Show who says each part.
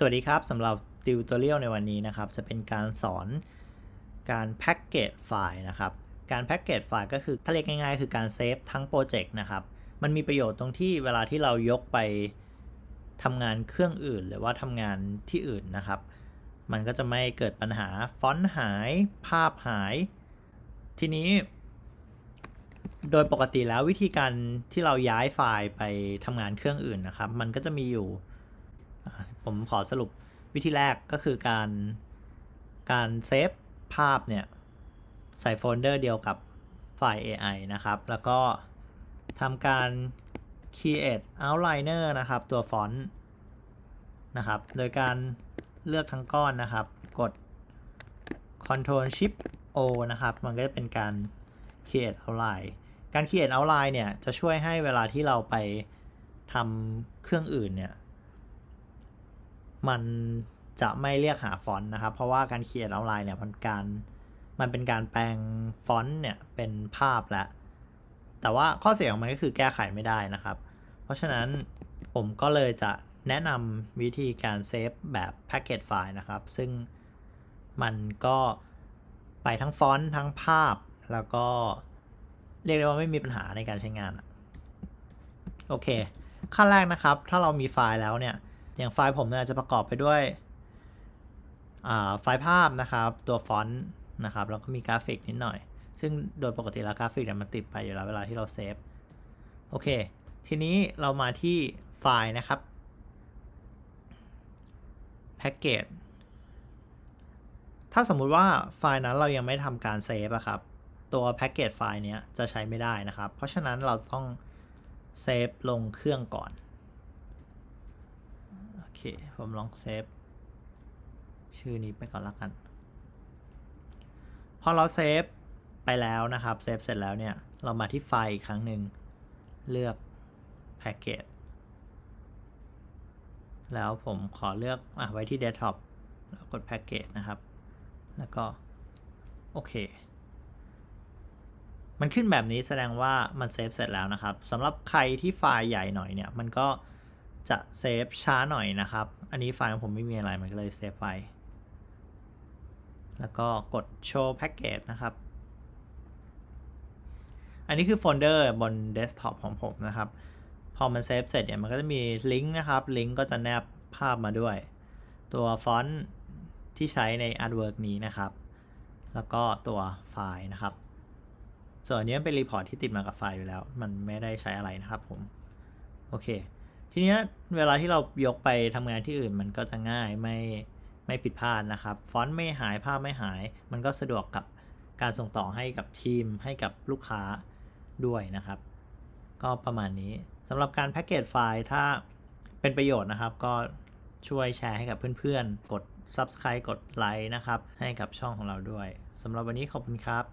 Speaker 1: สวัสดีครับสำหรับติวตัวเรียลในวันนี้นะครับ จะเป็นการสอนการแพ็กเกจไฟล์นะครับ การแพ็กเกจไฟล์ก็คือถ้าเรียกง่ายๆ คือการเซฟทั้งโปรเจกต์นะครับ มันมีประโยชน์ตรงที่เวลาที่เรายกไปทำงานเครื่องอื่น หรือว่าทำงานที่อื่นนะครับ มันก็จะไม่เกิดปัญหาฟอนต์หาย ภาพหาย ทีนี้ โดยปกติแล้ววิธีการที่เราย้ายไฟล์ไปทำงานเครื่องอื่นนะครับ มันก็จะมีอยู่ ผมขอสรุปวิธีแรกก็คือการการเซฟภาพเนี่ยใส่โฟลเดอร์เดียวกับไฟล์ AI นะครับ แล้วก็ทำการ create outliner นะครับ ตัวฟอนต์นะครับ โดยการเลือกทั้งก้อนนะครับ กด Ctrl Shift O นะครับ มันก็จะเป็นการ create outline การ create outline เนี่ย จะช่วยให้เวลาที่เราไปทำเครื่องอื่นเนี่ย มันจะไม่เรียกหาฟอนต์นะครับ เพราะว่าการเขียนออนไลน์เนี่ยมันการมันเป็นการแปลงฟอนต์เนี่ยเป็นภาพแล้วแต่ว่าข้อเสียของมันก็คือแก้ไขไม่ได้นะครับ เพราะฉะนั้นผมก็เลยจะแนะนำวิธีการเซฟแบบแพ็กเกจไฟล์นะครับ ซึ่งมันก็ไปทั้งฟอนต์ทั้งภาพ แล้วก็เรียกได้ว่าไม่มีปัญหาในการใช้งานโอเค ขั้นแรกนะครับ ถ้าเรามีไฟล์แล้วเนี่ย อย่างไฟล์ผมเนี่ยจะประกอบไปด้วยไฟล์ภาพนะครับ ตัวฟอนต์นะครับ แล้วก็มีกราฟิกนิดหน่อย ซึ่งโดยปกติแล้วกราฟิกเนี่ยมันติดไปอยู่แล้วเวลาที่เราเซฟ โอเค ทีนี้เรามาที่ไฟล์นะครับแพ็กเกจ ถ้าสมมุติว่าไฟล์นั้นเรายังไม่ทำการเซฟอะครับ ตัวแพ็กเกจไฟล์เนี้ยจะใช้ไม่ได้นะครับ เพราะฉะนั้นเราต้องเซฟลงเครื่องก่อน เค ผมลองเซฟ ชื่อนี้ไปก่อนละกัน พอเราเซฟไปแล้วนะครับ เซฟเสร็จแล้วเนี่ย เรามาที่ไฟล์อีกครั้งหนึ่ง เลือกแพ็กเกจ แล้วผมขอเลือกอไว้ที่เดสก์ท็อปแล้วกดแพ็กเกจนะครับ แล้วก็ โอเค มันขึ้นแบบนี้แสดงว่ามันเซฟเสร็จแล้วนะครับสำหรับใครที่ไฟล์ใหญ่หน่อยเนี่ย มันก็ จะเซฟช้าหน่อยนะครับ อันนี้ไฟล์ของผมไม่มีอะไรมันก็เลยเซฟไว้แล้วก็กดโชว์แพ็กเกจนะครับ อันนี้คือโฟลเดอร์บนเดสก์ท็อปของผมนะครับ พอมันเซฟเสร็จเนี่ยมันก็จะมีลิงก์นะครับ ลิงก์ก็จะแนบภาพมาด้วย ตัวฟอนต์ที่ใช้ใน artwork นี้นะครับ แล้วก็ตัวไฟล์นะครับ ส่วนนี้เป็นรีพอร์ตที่ติดมากับไฟล์อยู่แล้ว มันไม่ได้ใช้อะไรนะครับผม โอเค ทีนี้ เวลาที่เรายกไปทำงานที่อื่นมันก็จะง่ายไม่ไม่ผิดพลาดนะครับ ฟอนต์ไม่หายภาพไม่หาย มันก็สะดวกกับการส่งต่อให้กับทีมให้กับลูกค้าด้วยนะครับ ก็ประมาณนี้สำหรับการแพ็กเกจไฟล์ถ้าเป็นประโยชน์นะครับ ก็ช่วยแชร์ให้กับเพื่อนๆ กด Subscribe กดไลค์นะครับ ให้กับช่องของเราด้วยสำหรับวันนี้ขอบคุณครับ